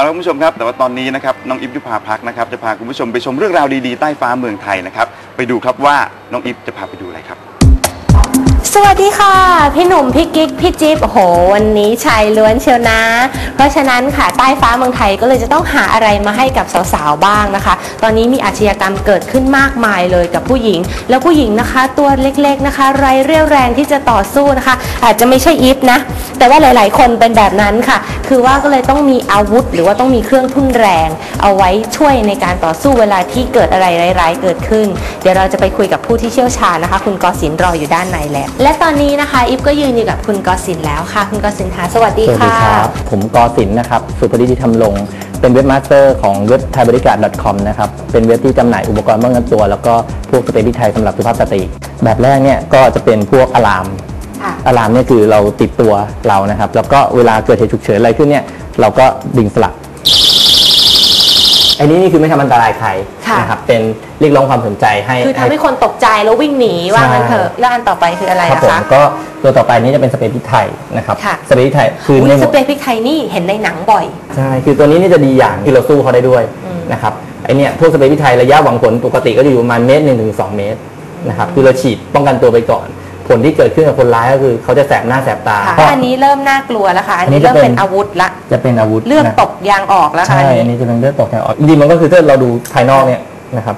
เอาละคุณผู้ชมครับแต่ว่าตอนนี้นะครับน้องอิฟยุพาพักนะครับจะพาคุณผู้ชมไปชมเรื่องราวดีๆใต้ฟ้าเมืองไทยนะครับไปดูครับว่าน้องอิฟจะพาไปดูอะไรครับ สวัสดีค่ะ พี่หนุ่ม พี่กิ๊ก พี่จิ๊บโอ้โห วันนี้ชายล้วนเชียวนะ เพราะฉะนั้นค่ะใต้ฟ้าเมืองไทยก็เลยจะต้องหาอะไรมาให้กับสาวๆบ้างนะคะ ตอนนี้มีอาชญากรรมเกิดขึ้นมากมายเลยกับผู้หญิง แล้วผู้หญิงนะคะ ตัวเล็กๆนะคะ ไรเรี่ยวแรงที่จะต่อสู้นะคะ อาจจะไม่ใช่อีฟนะ แต่ว่าหลายๆ คนเป็นแบบนั้นค่ะ คือว่าก็เลยต้องมีอาวุธ หรือว่าต้องมีเครื่องทุ่นแรง เอาไว้ช่วยในการต่อสู้เวลาที่เกิดอะไรร้ายๆเกิดขึ้น เดี๋ยวเราจะไปคุยกับผู้ที่เชี่ยวชาญนะคะ คุณกสินรออยู่ด้านในแล้วและตอนนี้นะคะอิฟก็ยืนอยู่กับคุณกสินแล้วค่ะ คุณกสินคะสวัสดีสวัสดีค่ะ ครับ ผมกอสินนะครับสุภดิที่ทำลง เป็นเว็บมาสเตอร์ของเว็บไทยบริการ .com นะครับ เป็นเว็บที่จำหน่ายอุปกรณ์ป้องกันตัว แล้วก็พวกสเปรย์พริกไทยสำหรับสุภาพสตรี แบบแรกเนี่ยก็จะเป็นพวกอะลาม ค่ะ อะลามเนี่ยคือเราติดตัวเรานะครับ แล้วก็เวลาเกิดเหตุฉุกเฉินอะไรขึ้นเนี่ยเราก็ดึงสลัก อันนี้นี่คือไม่ทำอันตรายใครค่ะ นะครับเป็นเรียกร้องความสนใจให้คือทำให้คนตกใจแล้ววิ่งหนีว่างั้นเถอะแล้วอันต่อไปคืออะไรครับนะผมคะ ก็ตัวต่อไปนี้จะเป็นสเปรย์พริกไทยนะครับค่ะ สเปรย์พริกไทยคืออุ๊ยในหสมดเปรย์พริกไทยนี่เห็นในหนังบ่อย ใช่ คือตัวนี้นี่จะดีอย่างที่เราสู้เขาได้ด้วยอืม นะครับ ไอเนี่ยพวกสเปรย์พริกไทยระยะหวังผลปกติก็จะอยู่ประมาณเมตรหนึ่งถึงสองเมตรนะครับ คือเราฉีดป้องกันตัวไปก่อน ผลที่เกิดขึ้นกับคนร้ายก็คือ เขาจะแสบหน้าแสบตา ค่ะเพราะ อันนี้เริ่มน่ากลัวแล้วค่ะ อันอันนี้นี้จะเริ่มเป็นเป็นอาวุธละ จะเป็นอาวุธเลือดนะตกยางออกแล้วค่ะใช่อันอันนี้นี้จะเป็นเลือดตกแถวออกจริงๆมันก็คือถ้าเราดูภายนอกเนี่ยนะครับ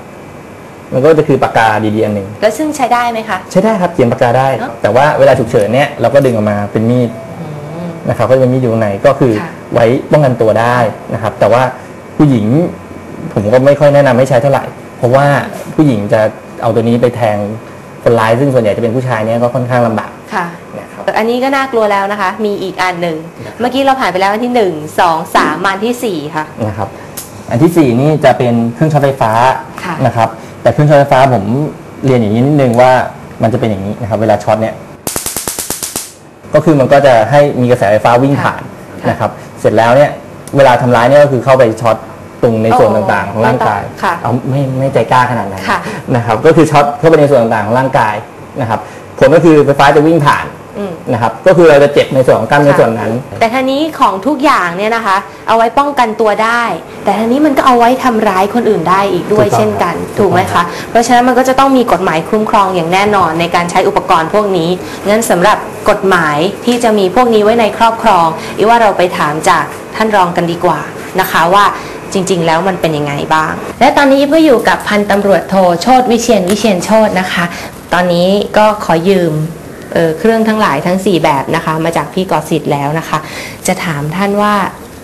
มันก็จะคือปากกาดีๆอันหนึ่ง แล้วซึ่งใช้ได้ไหมคะ ใช้ได้ครับเขียนปากกาได้ เนอะ แต่ว่าเวลาฉุกเฉินเนี่ยเราก็ดึงออกมาเป็นมีดอืม นะครับก็จะมีดอยู่ข้างในก็คือค่ะ ไว้ป้องกันตัวได้นะครับ แต่ว่าผู้หญิงผมก็ไม่ค่อยแนะนำให้ใช้เท่าไหร่ เพราะว่าผู้หญิงจะเอาตัวนี้ไปแทง คนร้ายซึ่งส่วนใหญ่จะเป็นผู้ชายเนี่ยก็ค่อนข้างลำบากค่ะ นะครับ อันนี้ก็น่ากลัวแล้วนะคะ มีอีกอันหนึ่งเมื่อกี้เราผ่านไปแล้วอันที่หนึ่งสองสามอันที่สี่ค่ะ นะครับ อันที่สี่นี่จะเป็นเครื่องช็อตไฟฟ้าค่ะนะครับ แต่เครื่องช็อตไฟฟ้าผมเรียนอย่างนี้นิดนึงว่ามันจะเป็นอย่างนี้นะครับ เวลาช็อตเนี่ยก็คือมันก็จะให้มีกระแสไฟฟ้าวิ่งผ่านนะครับ เสร็จแล้วเนี่ยเวลาทำร้ายเนี่ยก็คือเข้าไปช็อต ตรงในส่วนโอ้ต่างๆ ของร่างกายค่ะเอาไม่ไม่ใจกล้าขนาดนั้นค่ะนะครับก็คือช็อตเข้าไปในส่วนต่างๆของร่างกายนะครับผลก็คือไฟฟ้าจะวิ่งผ่านอืมนะครับก็คือเราจะเจ็บในส่วนของกล้ามเนื้อส่วนนั้น แต่ทีนี้ของทุกอย่างเนี่ยนะคะ เอาไว้ป้องกันตัวได้ แต่ทีนี้มันก็เอาไว้ทำร้ายคนอื่นได้อีกด้วยถูกต้องเช่นกันครับถูกไหมถูกต้อคะงเพราะฉะนั้นมันก็จะต้องมีกฎหมายคุ้มครองอย่างแน่นอนในการใช้อุปกรณ์พวกนี้งั้นสำหรับกฎหมายที่จะมีพวกนี้ไว้ในครอบครองอีว่าเราไปถามจากท่านรองกันดีกว่านะคะว่า จริง ๆ แล้วมันเป็นยังไงบ้าง และตอนนี้ก็อยู่กับพันตำรวจโทโชตวิเชียนวิเชียนโชตนะคะ ตอนนี้ก็ขอยืมเอ่อเครื่องทั้งหลายทั้ง 4 แบบนะคะ มาจากพี่กอสิทธิ์แล้วนะคะ จะถามท่านว่า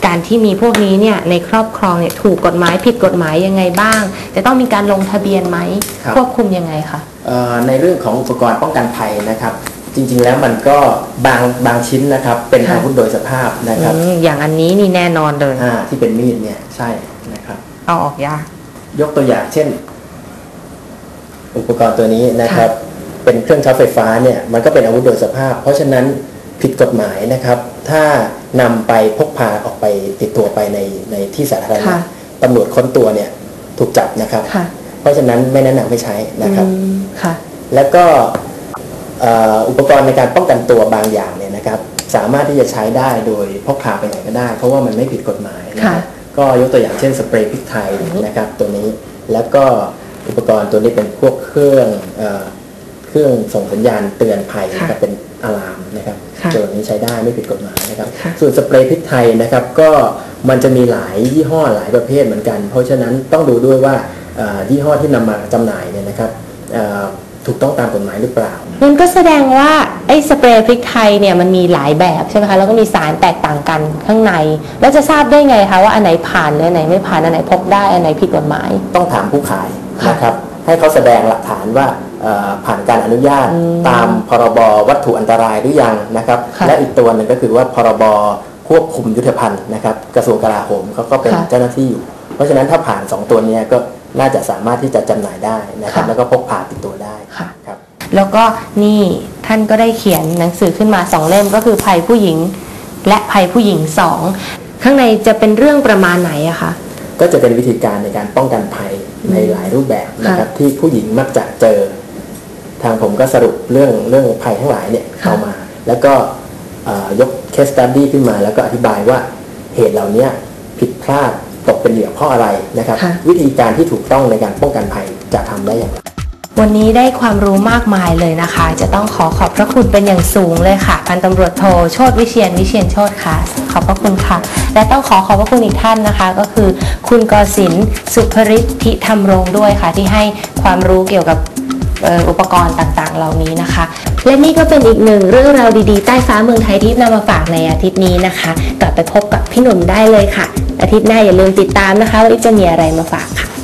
การที่มีพวกนี้เนี่ยในครอบครองเนี่ยถูกกฎหมายผิดกฎหมายยังไงบ้าง จะต้องมีการลงทะเบียนไหมครับควบคุมยังไงคะเอ่อในเรื่องของอุปกรณ์ป้องกันภัยนะครับ จริงๆแล้วมันก็บางบางชิ้นนะครับ เป็นค่ะอาวุธโดยสภาพนะครับอืมอย่างอันนี้นี่แน่นอนเลยอ่าที่เป็นมีดเนี่ยใช่นะครับ เอาออกยากยกตัวอย่างเช่น อุปกรณ์ตัวนี้นะครับ เป็นเครื่องช็อตไฟฟ้าเนี่ยมันก็เป็นอาวุธโดยสภาพ เพราะฉะนั้นผิดกฎหมายนะครับ ถ้านำไปพกพาออกไปติดตัวไปในในที่สาธารณะค่ะตำรวจค้นตัวเนี่ยถูกจับนะครับค่ะเพราะฉะนั้นไม่แนะนำให้ใช้นะครับอืมค่ะแล้วก็เอ่ออุปกรณ์ในการป้องกันตัวบางอย่างเนี่ยนะครับสามารถที่จะใช้ได้โดยพกพาไปไหนก็ได้ เพราะว่ามันไม่ผิดกฎหมายนะครับค่ะก็ยกตัวอย่างเช่นสเปรย์พริกไทยนะครับตัวนี้แล้วก็อุปกรณ์ตัวนี้เป็นพวกเครื่องเอ่อเครื่องส่งสัญญาณเตือนภัยนะครับเป็นอะลามนะครับค่ะตัวนี้ใช้ได้ไม่ผิดกฎหมายนะครับค่ะส่วนสเปรย์พริกไทยนะครับก็มันจะมีหลายยี่ห้อหลายประเภทเหมือนกัน เพราะฉะนั้นต้องดูด้วยว่าเอ่อยี่ห้อที่นำมาจำหน่ายเนี่ยนะครับเอ่อ ถูกต้องตามกฎหมายหรือเปล่า มันก็แสดงว่าไอ้สเปรย์พริกไทยเนี่ยมันมีหลายแบบใช่ไหมคะแล้วก็มีสารแตกต่างกันข้างใน แล้วจะทราบได้ไงคะว่าอันไหนผ่านหรืออันไหนไม่ผ่านอันไหนพกได้อันไหนผิดกฎหมาย ต้องถามผู้ขายค่ะนะครับให้เขาแสดงหลักฐานว่าเอ่อผ่านการอนุญาตอืมตามพรบวัตถุอันตรายหรือยังนะครับค่ะและอีกตัวหนึ่งก็คือว่าพรบควบคุมยุทธภัณฑ์นะครับกระทรวงกลาโหมเขาก็เป็นค่ะเจ้าหน้าที่อยู่ เพราะฉะนั้นถ้าผ่าน 2 ตัวเนี้ยก็น่าจะสามารถที่จะจำหน่ายได้นะครับค่ะแล้วก็พกพาติดตัวได้ค่ะครับ แล้วก็นี่ท่านก็ได้เขียนหนังสือขึ้นมาสองเล่มก็คือภัยผู้หญิง และภัยผู้หญิงสองข้างในจะเป็นเรื่องประมาณไหนอะคะก็จะเป็นวิธีการในการป้องกันภัยในหลายรูปแบบนะครับที่ผู้หญิงมักจะเจอ ทางผมก็สรุปเรื่องเรื่องภัยทั้งหลายเนี่ยค่ะเอามา แล้วก็เอ่อยกเคสตัดดี้ขึ้นมา แล้วก็อธิบายว่าเหตุเหล่านี้ผิดพลาดตกเป็นเหยื่อเพราะอะไรนะครับค่ะวิธีการที่ถูกต้องในการป้องกันภัยจะทำได้อย่างไร วันนี้ได้ความรู้มากมายเลยนะคะ จะต้องขอขอบพระคุณเป็นอย่างสูงเลยค่ะ พันตำรวจโทโชติวิเชียนวิเชียนโชติค่ะ ขอบพระคุณค่ะ และต้องขอขอบพระคุณอีกท่านนะคะ ก็คือคุณกสินสุภริศพิธรรมรงด้วยค่ะ ที่ให้ความรู้เกี่ยวกับอุปกรณ์ต่างๆ เหล่านี้นะคะ และนี่ก็เป็นอีกหนึ่งเรื่องราวดีๆ ใต้ฟ้าเมืองไทยที่นำมาฝากในอาทิตย์นี้นะคะ กลับไปพบกับพี่หนุ่มได้เลยค่ะ อาทิตย์หน้าอย่าลืมติดตามนะคะว่าจะมีอะไรมาฝากค่ะ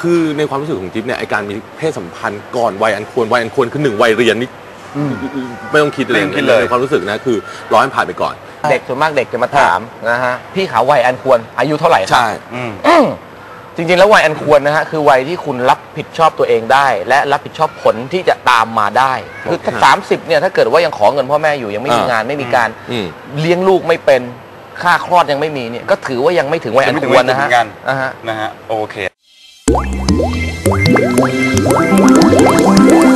คือในความรู้สึกของจิ๊บเนี่ยไอการมีเพศสัมพันธ์ก่อนวัยอันควรวัยอันควรคือหนึ่งวัยเรียนนี่ไม่ต้องคิดเลยไม่ต้องคิดเลย ในความรู้สึกนะคือร้อยมันผ่านไปก่อน เด็กส่วนมากเด็กจะมาถามนะฮะพี่ขาววัยอันควรอายุเท่าไหร่ครับ ใช่อืมอืมจริงๆ แล้ววัยอันควรนะฮะคือวัยที่คุณรับผิดชอบตัวเองได้ และรับผิดชอบผลที่จะตามมาได้ คือถ้าสามสิบเนี่ยถ้าเกิดว่ายังขอเงินพ่อแม่อยู่ยังไม่มีอ่างงานไม่มีการอืม เลี้ยงลูกไม่เป็นค่าคลอดยังไม่มีเนี่ยก็ถือว่ายังไม่ถึงวัยอันควรนะฮะยังไม่ถึงวัยอันควรเหมือนกัน อ่าฮะ นะฮะโอเค Thank you.